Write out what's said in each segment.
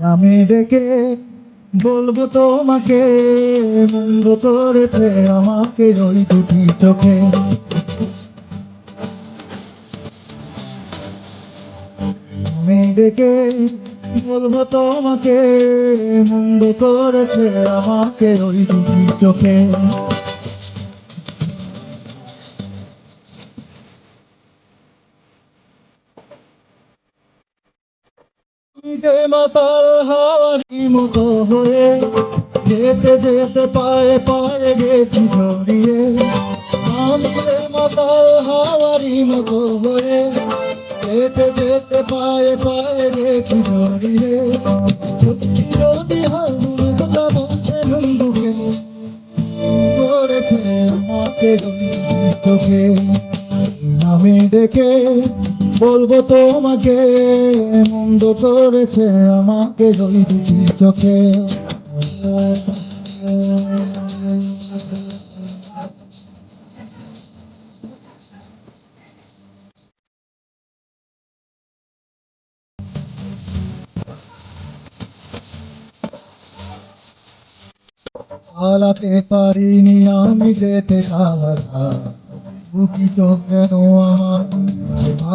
আমি ডেকে বলব তোমাকে মন্দ করেছে আমাকে ওই দুটি চোখে। আমি ডেকে বলব তোমাকে মন্দ করেছে আমাকে ওই দুটি চোখে। যে মাতাল হাওয়ারি মতো হয়ে যেতে যেতে পায়ে পায়ে গেছি জড়িয়ে আমি যে মাতাল হাওয়ারি মতো হয়ে যেতে যেতে পায়ে পায়ে গেছি জড়িয়ে সত্যি যদি কথা বলছে বন্ধুকে করেছে আমাকে চোখে আমি ডেকে বলব তোমাকে, মন্দ করেছে আমাকে দুটি চোখে। পালাতে পারিনি আমি যেতে সাহারা বুকি তো কেন আমার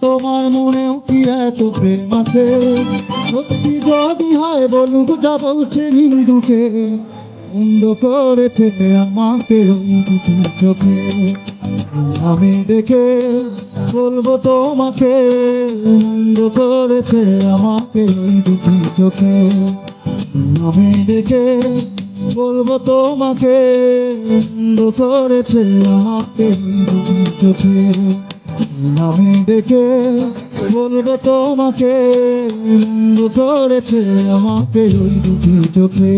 তোমার মনেও কি এত প্রেম আছে? সত্যি যদি হয় বলুক, যা বলছে হিন্দুকে বন্ধ করেছে আমাকে চোখে। আমি দেখে বলব তোমাকে বন্ধ করেছে আমাকে দুটি চোখে। আমি দেখে বলব তোমাকে বন্ধ করেছে আমাকে দুটি চোখে। আমি ডেকে বলব তোমাকে বন্ধ করেছে আমাকে ওই দুটি চোখে।